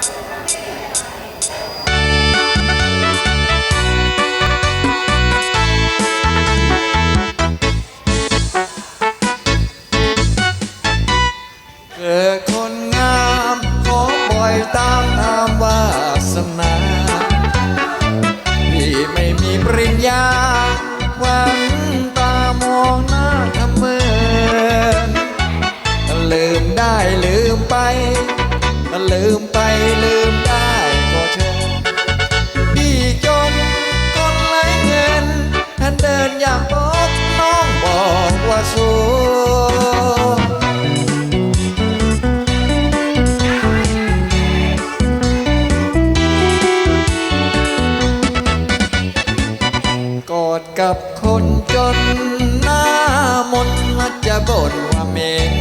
เกิดคนงามขอปล่อยตามตามวาสนาพี่ไม่มีปริญญาหวังตามองหน้าทำเมินลืมได้ลืมไปลืมไป อย่างพบน้องบอกว่าสู้กอดกับคนจนหน้ามนมัจะบ่นว่าเมน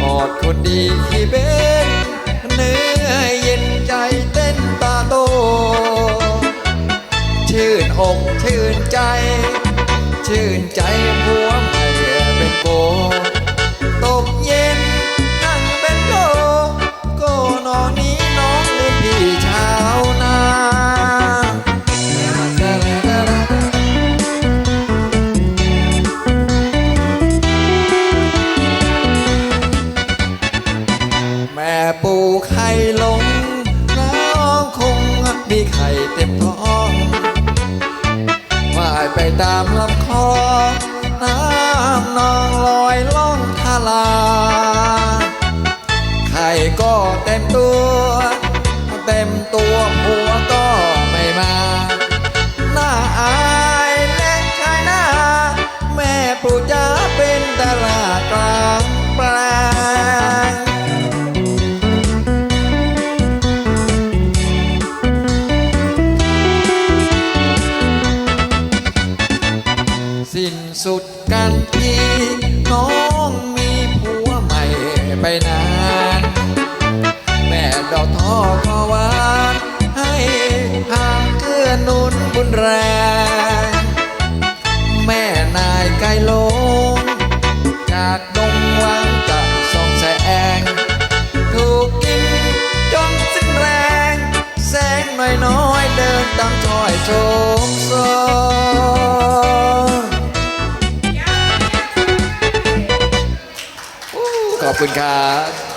กอดคนดีที่เป็ อกชื่นใจ ชื่นใจหัว ตามลำคอน้ำนองลอยล่องทาลา ไข่ก็เต็มตัว เต็มตัวหัวก็ไม่มา หน้าอา สิ้นสุดกันทีน้องมีผัวใหม่ไปนาน แม่ดอกทอขอวานให้หางเกื้อนุนบุญแรง แม่นายไก่ลง จากดงวังกับสองแสง ถูกกินจนสิ้นแรง แสงน้อยน้อยๆเดินตามถอยโชม ขอบคุณครับ